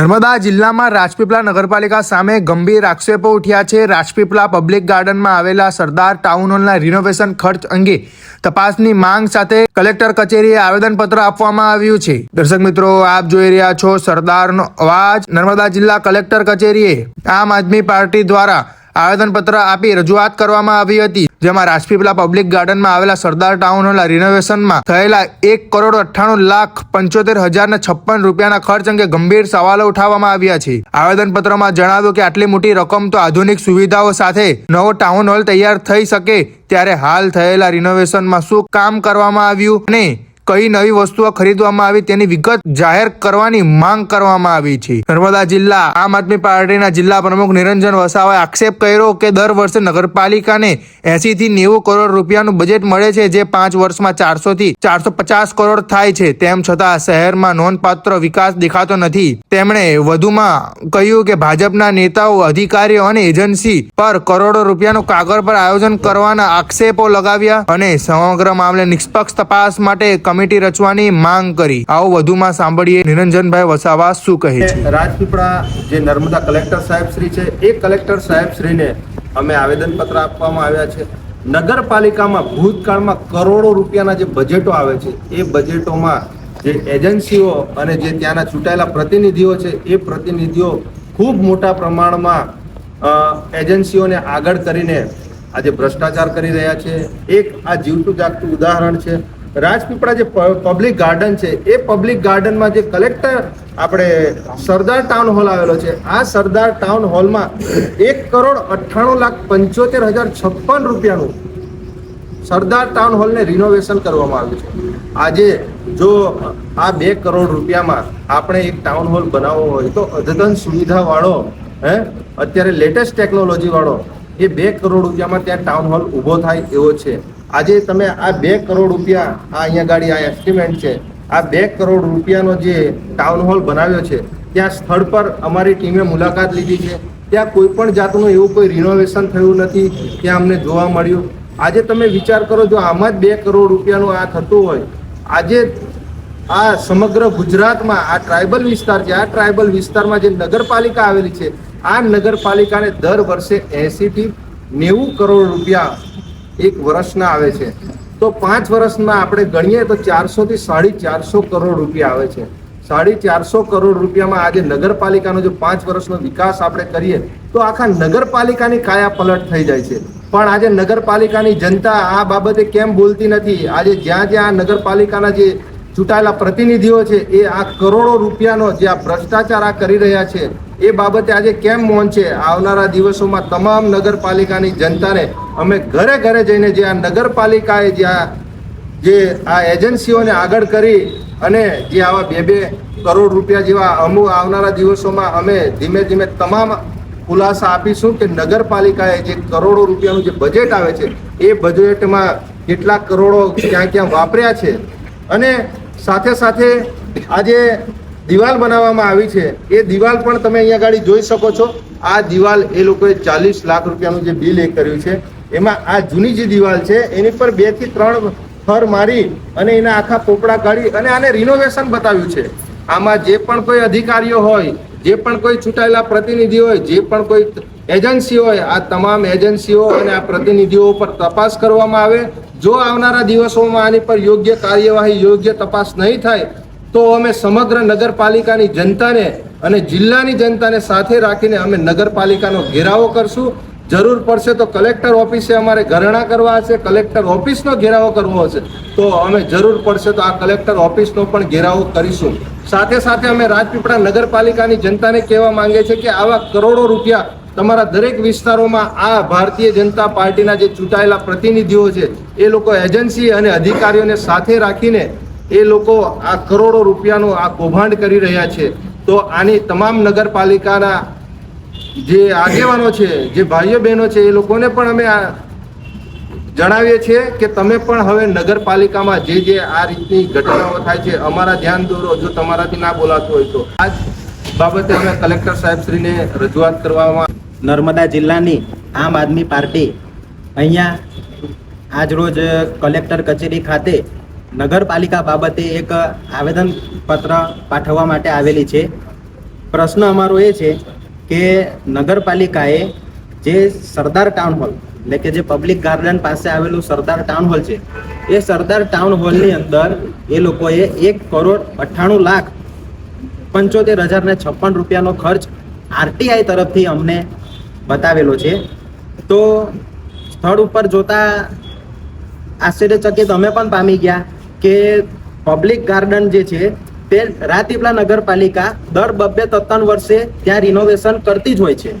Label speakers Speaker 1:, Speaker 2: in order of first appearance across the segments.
Speaker 1: નર્મદા જિલ્લામાં રાજપીપળા નગરપાલિકા સામે ગંભીર આક્ષેપો ઉઠ્યા છે. રાજપીપળા પબ્લિક ગાર્ડનમાં આવેલા સરદાર ટાઉન હોલના રિનોવેશન ખર્ચ અંગે તપાસની માંગ સાથે કલેક્ટર કચેરીએ આવેદનપત્ર આપવામાં આવ્યું છે. દર્શક મિત્રો, આપ જોઈ રહ્યા છો સરદારનો અવાજ. નર્મદા જિલ્લા કલેક્ટર કચેરીએ આમ આદમી પાર્ટી દ્વારા આવેદનપત્ર આપી રજૂઆત કરવામાં આવી હતી, જેમાં રાજપીપલા પબ્લિક ગાર્ડનમાં આવેલા સરદાર ટાઉન હોલના રિનોવેશનમાં થયેલા એક કરોડ અઠ્ઠાણું લાખ પંચોતેર હજાર ને છપ્પન રૂપિયાના ખર્ચ અંગે ગંભીર સવાલો ઉઠાવવામાં આવ્યા છે. આવેદનપત્રમાં જણાવ્યું કે આટલી મોટી રકમ તો આધુનિક સુવિધાઓ સાથે નવો ટાઉન હોલ તૈયાર થઈ શકે, ત્યારે હાલ થયેલા રિનોવેશનમાં શું કામ કરવામાં આવ્યું અને કઈ નવી વસ્તુઓ ખરીદવામાં આવી તેની વિગત જાહેર કરવાની માંગ કરવામાં આવી છે. નર્મદા જિલ્લા, આમ આદમી પાર્ટીના જિલ્લા પ્રમુખ નિરંજન વસાવાએ આક્ષેપ કર્યો કે દર વર્ષે નગરપાલિકાને એસી થી નેવું કરોડ રૂપિયાનું બજેટ મળે છે, જે પાંચ વર્ષમાં ચારસો થી ચારસો પચાસ કરોડ થાય છે. તેમ છતાં શહેરમાં નોંધપાત્ર વિકાસ દેખાતો નથી. તેમણે વધુમાં કહ્યું કે ભાજપના નેતાઓ, અધિકારીઓ અને એજન્સી પર કરોડો રૂપિયાનું કાગળ પર આયોજન કરવાના આક્ષેપો લગાવ્યા અને સમગ્ર મામલે નિષ્પક્ષ તપાસ માટે કમિટી રચવાની માંગ કરી. આવો વધુમાં સાંભળીએ નિરંજનભાઈ વસાવા શું કહે છે.
Speaker 2: રાજપીપળા જે નર્મદા કલેક્ટર સાહેબ શ્રી છે, એ કલેક્ટર સાહેબ શ્રીને અમે આવેદનપત્ર આપવામાં આવ્યા છે. નગરપાલિકામાં ભૂતકાળમાં કરોડો રૂપિયાના જે બજેટો આવે છે, એ બજેટોમાં જે એજન્સીઓ અને જે ત્યાંના ચૂંટાયેલા પ્રતિનિધિઓ છે, એ પ્રતિનિધિઓ ખૂબ મોટા પ્રમાણમાં એજન્સીઓને આગળ કરીને આજે ભ્રષ્ટાચાર કરી રહ્યા છે. એક આ જીવતું જાગતું ઉદાહરણ છે રાજપીપળા જે પબ્લિક ગાર્ડન છે, એ પબ્લિક ગાર્ડનમાં જે કલેક્ટર આપણે સરદાર ટાઉન હોલ આવેલો છે, આ સરદાર ટાઉન હોલમાં એક કરોડ અઠ્ઠાણું લાખ પંચોતેર હજાર છપ્પન રૂપિયાનું સરદાર ટાઉન હોલને રિનોવેશન કરવામાં આવ્યું છે. આજે જો આ બે કરોડ રૂપિયામાં આપણે એક ટાઉન હોલ બનાવવો હોય તો અદ્યતન સુવિધાવાળો, હે, અત્યારે લેટેસ્ટ ટેકનોલોજીવાળો એ બે કરોડ રૂપિયામાં ત્યાં ટાઉન હોલ ઊભો થાય એવો છે. આજે તમે આ બે કરોડ રૂપિયા, આ અહીંયા ગાડી, આ એસ્ટિમેટ છે, આ બે કરોડ રૂપિયાનો જે ટાઉન હોલ બનાવ્યો છે, ત્યાં સ્થળ પર અમારી ટીમે મુલાકાત લીધી છે. ત્યાં કોઈ પણ જાતનું એવું કોઈ રિનોવેશન થયું નથી, ત્યાં અમને જોવા મળ્યું. આજે તમે વિચાર કરો, જો આમાં જ બે કરોડ રૂપિયાનું આ થતું હોય, આજે આ સમગ્ર ગુજરાતમાં, આ ટ્રાઇબલ વિસ્તાર છે, આ ટ્રાઇબલ વિસ્તારમાં જે નગરપાલિકા આવેલી છે, આ નગરપાલિકાને દર વર્ષે એંસીથી નેવું કરોડ રૂપિયા એક વર્ષના આવે છે. તો પાંચ વર્ષમાં આપણે ગણીએ તો ચારસો થી સાડી ચારસો કરોડ રૂપિયા આવે છે. સાડી ચારસો કરોડ રૂપિયામાં આજે નગરપાલિકાનો જો પાંચ વર્ષનો વિકાસ આપણે કરીએ, તો આખા નગરપાલિકાની કાયા પલટ થઈ જાય છે. પણ આજે નગરપાલિકાની જનતા આ બાબતે કેમ બોલતી નથી? આજે જ્યાં જ્યાં નગરપાલિકાના જે ચૂંટાયેલા પ્રતિનિધિઓ છે, એ આ કરોડો રૂપિયાનો જે આ ભ્રષ્ટાચાર આ કરી રહ્યા છે એ બાબતે આજે કેમ મૌન છે? આવનારા દિવસોમાં તમામ નગરપાલિકાની જનતાને અમે ઘરે ઘરે જઈને જે આ નગરપાલિકાએ જે આ જે આ એજન્સીઓને આગળ કરી અને જે આવા બે બે કરોડ રૂપિયા જેવા અમુક આવનારા દિવસોમાં અમે ધીમે ધીમે તમામ ખુલાસા આપીશું કે નગરપાલિકાએ જે કરોડો રૂપિયાનું જે બજેટ આવે છે, એ બજેટમાં કેટલા કરોડો ક્યાં ક્યાં વાપર્યા છે. અને સાથે સાથે આજે દિવાલ બનાવવામાં આવી છે. એ દિવાલ પણ તમે અહીંયા ગાડી જોઈ શકો છો. આ દિવાલ એ લોકોએ ચાલીસ લાખ રૂપિયાનું જે બિલ એ કર્યું છે. એમાં આ જૂની જે દિવાલ છે, એની પર બેથી ત્રણ ફર મારી અને એના આખા પોપડા કાઢી અને આને રિનોવેશન બતાવ્યું છે. આમાં જે પણ કોઈ અધિકારીઓ હોય, જે પણ કોઈ ચૂંટાયેલા પ્રતિનિધિ હોય, જે પણ કોઈ એજન્સી હોય, આ તમામ એજન્સીઓ અને આ પ્રતિનિધિઓ પર તપાસ કરવામાં આવે. જો આવનારા દિવસોમાં આની પર યોગ્ય કાર્યવાહી, યોગ્ય તપાસ નહીં થાય તો અમે સમગ્ર નગરપાલિકાની જનતાને અને જિલ્લાની જનતાને સાથે રાખીને અમે નગરપાલિકાનો ઘેરાવો કરશું. જરૂર પડશે તો કલેક્ટર ઓફિસે અમારે ઘરણા કરવા હશે, કલેક્ટર ઓફિસનો ઘેરાવો કરવો હશે. તો અમે જરૂર પડશે તો આ કલેક્ટર ઓફિસનો પણ ઘેરાવો કરીશું. સાથે સાથે અમે રાજપીપળા નગરપાલિકાની જનતાને કહેવા માંગે છે કે આવા કરોડો રૂપિયા તમારા દરેક વિસ્તારોમાં આ ભારતીય જનતા પાર્ટીના જે ચૂંટાયેલા પ્રતિનિધિઓ છે, એ લોકો એજન્સી અને અધિકારીઓને સાથે રાખીને એ લોકો આ કરોડો રૂપિયાનું આ કૌભાંડ કરી રહ્યા છે. તો આની તમામ નગરપાલિકાના જે આગેવાનો છે, જે ભાઈઓ બહેનો છે, એ લોકોને પણ અમે આ જણાવીએ છીએ કે તમે પણ હવે નગરપાલિકામાં જે જે આ રીતની ઘટનાઓ થાય છે, અમારા ધ્યાન દોરો, જો તમારાથી ના બોલાતું હોય તો. આ બાબતે અમે કલેક્ટર સાહેબશ્રીને રજૂઆત કરવામાં
Speaker 3: નર્મદા જિલ્લાની આમ આદમી પાર્ટી અહીંયા આજરોજ કલેક્ટર કચેરી ખાતે નગરપાલિકા બાબતે એક આવેદનપત્ર પાઠવવા માટે આવેલી છે. પ્રશ્ન અમારો એ છે કે નગરપાલિકાએ જે સરદાર ટાઉન હોલ એટલે કે જે પબ્લિક ગાર્ડન પાસે આવેલું સરદાર ટાઉન હોલ છે, એ સરદાર ટાઉન હોલની અંદર એ લોકોએ એક કરોડ અઠ્ઠાણું લાખ પંચોતેર હજાર ને છપ્પન રૂપિયાનો ખર્ચ આરટીઆઈ તરફથી અમને બતાવેલો છે. તો સ્થળ ઉપર જોતા આશ્ચર્યચકિત અમે પણ પામી ગયા. કે પબ્લિક ગાર્ડન જે છે, તે રાજપીપળા નગરપાલિકા દર બબ્બે તત્તન વર્ષે ત્યાં રિનોવેશન કરતી જ હોય છે.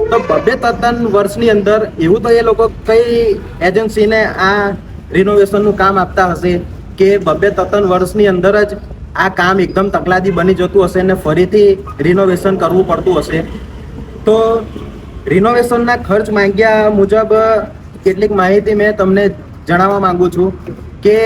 Speaker 3: તો બબ્બે તત્તન વર્ષની અંદર એવું તો એ લોકો કઈ એજન્સીને આ રિનોવેશનનું કામ આપતા હશે કે બબ્બે તત્તન વર્ષની અંદર જ આ કામ એકદમ તકલાદી બની જતું હશે ને ફરીથી રિનોવેશન કરવું પડતું હશે? તો રિનોવેશનના ખર્ચ માંગ્યા મુજબ કેટલીક માહિતી મેં તમને જણાવવા માંગુ છું કે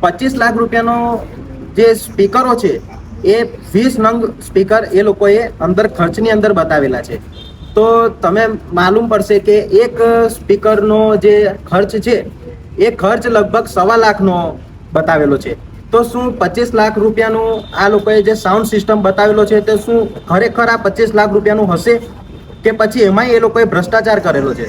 Speaker 3: પચીસ લાખ રૂપિયાનો જે સ્પીકરો છે, એ વીસ નંગ સ્પીકર એ લોકોએ અંદર ખર્ચની અંદર બતાવેલા છે. તો તમે માલુમ પડશે કે એક સ્પીકરનો જે ખર્ચ છે, એ ખર્ચ લગભગ સવા લાખનો બતાવેલો છે. તો શું પચીસ લાખ રૂપિયાનું આ લોકોએ જે સાઉન્ડ સિસ્ટમ બતાવેલો છે, તે શું ખરેખર આ પચીસ લાખ રૂપિયાનું હશે? કે પછી એમાંય એ લોકોએ ભ્રષ્ટાચાર કરેલો છે?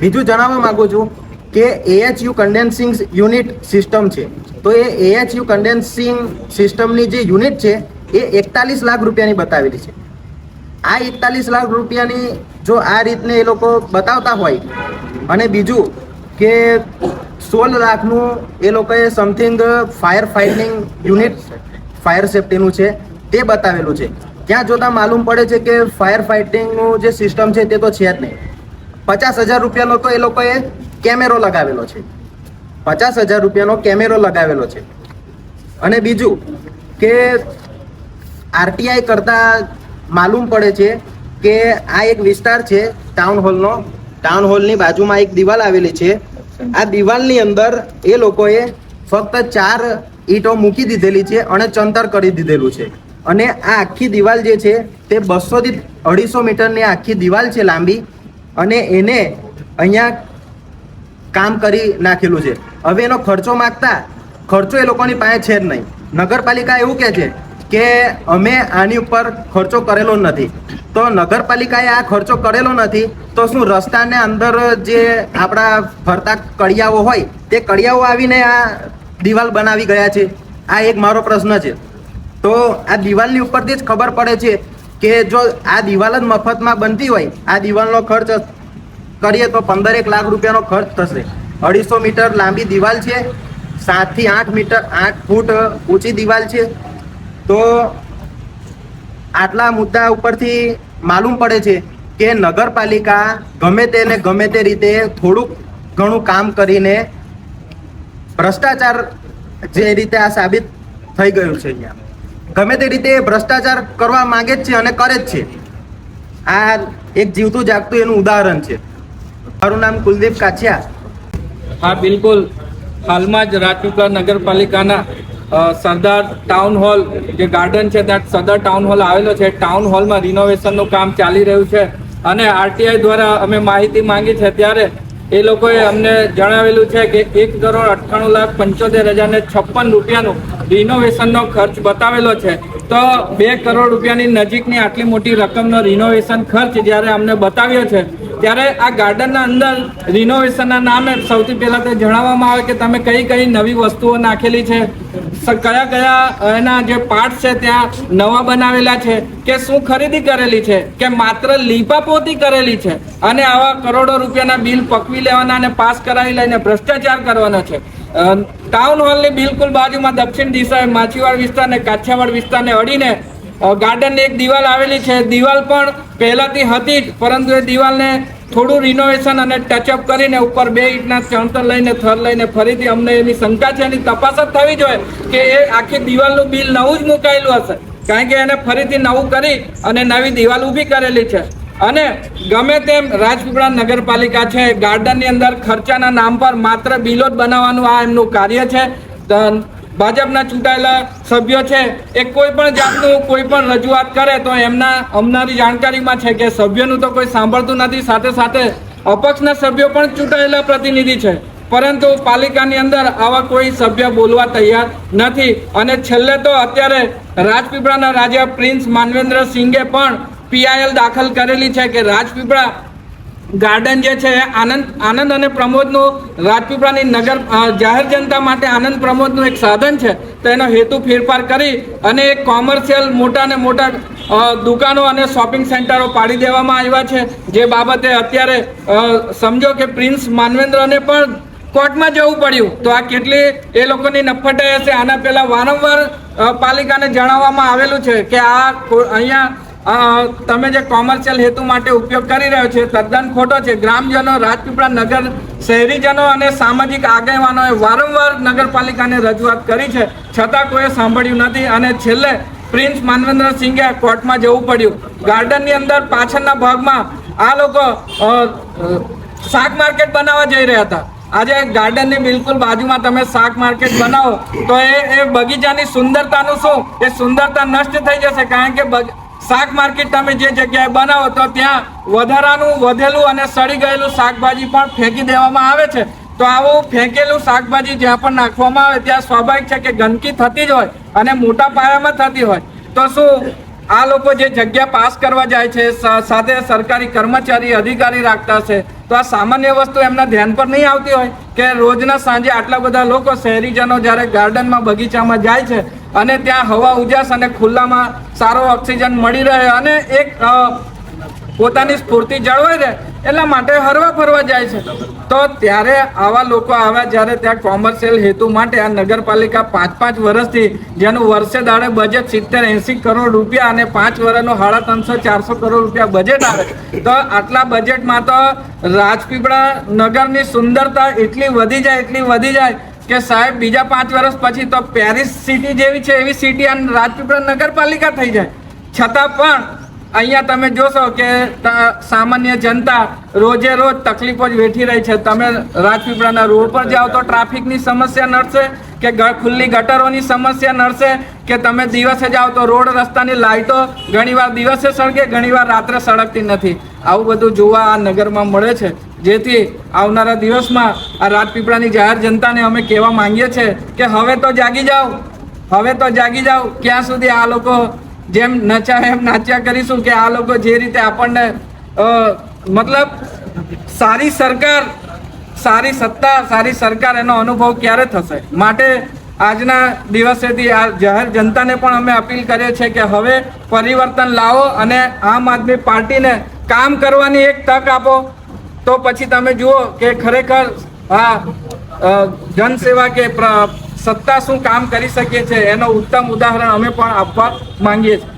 Speaker 3: બીજું જણાવવા માગું છું કે એએચયુ કન્ડેન્સિંગ યુનિટ સિસ્ટમ છે. તો એ એએચયુ કન્ડેન્સિંગ સિસ્ટમની જે યુનિટ છે, એ એકતાલીસ લાખ રૂપિયાની બતાવેલી છે. આ એકતાલીસ લાખ રૂપિયાની જો આ રીતને એ લોકો બતાવતા હોય, અને બીજું કે સોળ લાખનું એ લોકોએ something fire fighting unit fire સેફટીનું છે, તે બતાવેલું છે. ત્યાં જોતાં માલુમ પડે છે કે ફાયર ફાઇટિંગનું જે સિસ્ટમ છે, તે તો છે જ નહીં. પચાસ હજાર રૂપિયાનો તો એ લોકોએ કેમેરો લગાવેલો છે. પચાસ હજાર રૂપિયાનો કેમેરો લગાવેલો છે. અને બીજું કે આરટીઆઈ કરતાં માલુમ પડે છે કે આ એક વિસ્તાર છે ટાઉન હોલનો ટાઉન હોલની બાજુમાં એક દિવાલ આવેલી છે. આ દિવાલની અંદર એ લોકોએ ફક્ત ચાર ઈંટો મૂકી દીધેલી છે અને ચંતર કરી દીધેલું છે. અને આ આખી દિવાલ જે છે તે બસોથી અઢીસો મીટરની આખી દિવાલ છે લાંબી. અને એને અહીંયા કામ કરી નાખેલું છે. હવે એનો ખર્ચો માગતા ખર્ચો એ લોકોની પાસે છે જ નહીં. નગરપાલિકા એવું કહે છે કે અમે આની ઉપર ખર્ચો કરેલો નથી. તો નગરપાલિકાએ આ ખર્ચો કરેલો નથી, તો શું રસ્તાને અંદર જે આપણા ફરતા કડિયાઓ હોય, તે કડિયાઓ આવીને આ દિવાલ બનાવી ગયા છે? આ એક મારો પ્રશ્ન છે. તો આ દિવાલની ઉપરથી જ ખબર પડે છે કે જો આ દિવાલ જ મફતમાં બનતી હોય, આ દિવાલનો ખર્ચ કરીએ તો પંદર એક લાખ રૂપિયાનો ખર્ચ થશે. અઢીસો મીટર લાંબી દિવાલ છે. સાતથી આઠ મીટર, આઠ ફૂટ ઊંચી દિવાલ છે. તો આટલા મુદ્દા ઉપરથી માલુમ પડે છે કે નગરપાલિકા ગમે તેને ગમે તે રીતે થોડુંક ઘણું કામ કરીને ભ્રષ્ટાચાર જે રીતે આ સાબિત થઈ ગયું છે અહીંયા. ગમે તે રીતે ભ્રષ્ટાચાર કરવા માંગે જ છે અને કરે જ છે. આ એક જીવતું જાગતું એનું ઉદાહરણ છે. મારું નામ કુલદીપ કાછિયા.
Speaker 4: હા, બિલકુલ. હાલમાં જ રાજપીપળા નગરપાલિકાના સરદાર ટાઉન હોલ જે ગાર્ડન છે, ત્યાં સરદાર ટાઉન હોલ આવેલો છે. ટાઉન હોલમાં રિનોવેશનનું કામ ચાલી રહ્યું છે. અને આરટીઆઈ દ્વારા અમે માહિતી માંગી છે, ત્યારે એ લોકોએ અમને જણાવેલું છે કે એક કરોડ અઠ્ઠાણું લાખ પંચોતેર હજાર ને છપ્પન રૂપિયાનું રિનોવેશનનો ખર્ચ બતાવેલો છે. તો બે કરોડ રૂપિયાની નજીકની આટલી મોટી રકમનો રિનોવેશન ખર્ચ જ્યારે અમને બતાવ્યો છે ત્યારે આ ગાર્ડનના અંદર રિનોવેશનના નામે સૌથી પહેલા તો જણાવવામાં આવે કે તમે કઈ કઈ નવી વસ્તુઓ નાખેલી છે? કયા કયા એના જે પાર્ટ છે ત્યાં નવા બનાવેલા છે? કે શું ખરીદી કરેલી છે? કે માત્ર લીપાપોતી કરેલી છે? અને આવા કરોડો રૂપિયાના બિલ પકવી લેવાના અને પાસ કરાવી લઈને ભ્રષ્ટાચાર કરવાનો છે. ટાઉન હોલની બિલકુલ બાજુમાં દક્ષિણ દિશાએ માછીવાડ વિસ્તારને કાઠિયાવાડ વિસ્તારને અડીને ગાર્ડનની એક દિવાલ આવેલી છે. દિવાલ પણ પહેલાથી હતી જ, પરંતુ એ દિવાલને થોડું રિનોવેશન અને ટચઅપ કરીને ઉપર બે ઇંટના ચણતર લઈને થર લઈને ફરીથી અમને એની શંકા છે એની તપાસ જ થવી જોઈએ કે એ આખી દિવાલનું બિલ નવું જ મુકાયેલું હશે. કારણ કે એને ફરીથી નવું કરી અને નવી દિવાલ ઊભી કરેલી છે. અને ગમે તેમ રાજપીપળા નગરપાલિકા છે ગાર્ડનની અંદર ખર્ચાના નામ પર માત્ર બિલો જ બનાવવાનું આ એમનું કાર્ય છે. ભાજપના ચૂંટાયેલા સભ્યો છે, એ કોઈ પણ જાતનું કોઈ પણ રજૂઆત કરે તો એમના અમનારી જાણકારીમાં છે કે સભ્યોનું તો કોઈ સાંભળતું નથી. સાથે સાથે અપક્ષના સભ્યો પણ ચૂંટાયેલા પ્રતિનિધિ છે. પરંતુ પાલિકાની અંદર આવા કોઈ સભ્ય બોલવા તૈયાર નથી. અને છેલ્લે તો અત્યારે રાજપીપળાના રાજા પ્રિન્સ માનવેન્દ્ર સિંઘે પણ પીઆઈએલ દાખલ કરેલી છે કે રાજપીપળા ગાર્ડન જે છે, આનંદ આનંદ અને પ્રમોદનું રાજપીપળાની નગર જાહેર જનતા માટે આનંદ પ્રમોદનું એક સાધન છે. તો એનો હેતુ ફેરફાર કરી અને એક કોમર્શિયલ મોટા ને મોટા દુકાનો અને શોપિંગ સેન્ટરો પાડી દેવામાં આવ્યા છે. જે બાબતે અત્યારે સમજો કે પ્રિન્સ માનવેન્દ્રને પણ કોર્ટમાં જવું પડ્યું. તો આ કેટલી, એ લોકોની નફટાઈ હશે? આના પહેલાં વારંવાર પાલિકાને જણાવવામાં આવેલું છે કે આ અહીંયા તમે જે કોમર્શિયલ હેતુ માટે ઉપયોગ કરી રહ્યો છે તદ્દન ખોટો છે. ગ્રામજનો, રાજપીપળા નગર શહેરીજનો અને સામાજિક આગેવાનોએ વારંવાર નગરપાલિકાને રજૂઆત કરી છે. છતાં કોઈએ સાંભળ્યું નથી અને છેલ્લે પ્રિન્સ માનવેન્દ્ર સિંઘે કોર્ટમાં જવું પડ્યું. ગાર્ડનની અંદર પાછળના ભાગમાં આ લોકો શાક માર્કેટ બનાવવા જઈ રહ્યા હતા. આજે ગાર્ડનની બિલકુલ બાજુમાં તમે શાક માર્કેટ બનાવો તો એ એ બગીચાની સુંદરતાનું શું? એ સુંદરતા નષ્ટ થઈ જશે કારણ કે શાક માર્કેટ તમે જે જગ્યાએ બનાવો તો ત્યાં વધારાનું વધેલું અને સડી ગયેલું શાકભાજી પણ ફેંકી દેવામાં આવે છે. તો આવું ફેંકેલું શાકભાજી જ્યાં પણ નાખવામાં આવે ત્યાં સ્વાભાવિક છે કે ગંદકી થતી જ હોય અને મોટા પાયામાં થતી હોય. તો શું આ લોકો જે જગ્યા પાસ કરવા જાય છે સાથે સરકારી કર્મચારી, અધિકારી રાખતા છે, તો આ સામાન્ય વસ્તુ એમના ધ્યાન પર નહીં આવતી હોય કે રોજના સાંજે આટલા બધા લોકો શહેરીજનો જ્યારે ગાર્ડનમાં બગીચામાં જાય છે અને ત્યાં હવા ઉજાસ અને ખુલ્લામાં સારો ઓક્સિજન મળી રહે અને એક પોતાની સ્ફૂર્તિ જળવાઈ રહે એટલા માટે હરવા ફરવા જાય છે. તો ત્યારે આવા લોકો આવ્યા જ્યારે ત્યાં કોમર્શિયલ હેતુ માટે આ નગરપાલિકા પાંચ પાંચ વર્ષથી જેનું વર્ષે દાડે બજેટ સિત્તેર એંસી કરોડ રૂપિયા અને પાંચ વર્ષનો સાડા ત્રણસો ચારસો કરોડ રૂપિયા બજેટ આવે. તો આટલા બજેટમાં તો રાજપીપળા નગરની સુંદરતા એટલી વધી જાય, એટલી વધી જાય કે સાહેબ, બીજા પાંચ વર્ષ પછી તો પેરિસ સિટી જેવી છે, એવી સિટી અને રાજપીપળા નગરપાલિકા થઈ જાય. છતાં પણ અહીંયા તમે જોશો કે સામાન્ય જનતા રોજે રોજ તકલીફો જ વેઠી રહી છે. તમે રાજપીપળાના રોડ પર જાઓ તો ટ્રાફિકની સમસ્યા નડશે, કે ખુલ્લી ગટરોની સમસ્યા નડશે, કે તમે દિવસે જાઓ તો રોડ રસ્તાની લાઇટો ઘણીવાર દિવસે સળગે, ઘણીવાર રાત્રે સળગતી નથી. આવું બધું જોવા આ નગરમાં મળે છે. જેથી આવનારા દિવસમાં આ રાજપીપળાની જાહેર જનતાને અમે કહેવા માંગીએ છીએ કે હવે તો જાગી જાઓ, હવે તો જાગી જાઓ. ક્યાં સુધી આ લોકો જેમ નચ્યા એમ નાચ્યા કરીશું કે આ લોકો જે રીતે આપણને મતલબ સારી સરકાર, સારી સત્તા, સારી સરકાર એનો અનુભવ ક્યારે થશે? માટે આજના દિવસેથી આ જાહેર જનતાને પણ અમે અપીલ કરીએ છીએ કે હવે પરિવર્તન લાવો અને આમ આદમી પાર્ટીને કામ કરવાની એક તક આપો. તો પછી તમે જુઓ કે ખરેખર આ જનસેવા કે સત્તા શું કામ કરી શકીએ છે એનો ઉત્તમ ઉદાહરણ અમે પણ આપવા માંગીએ છીએ.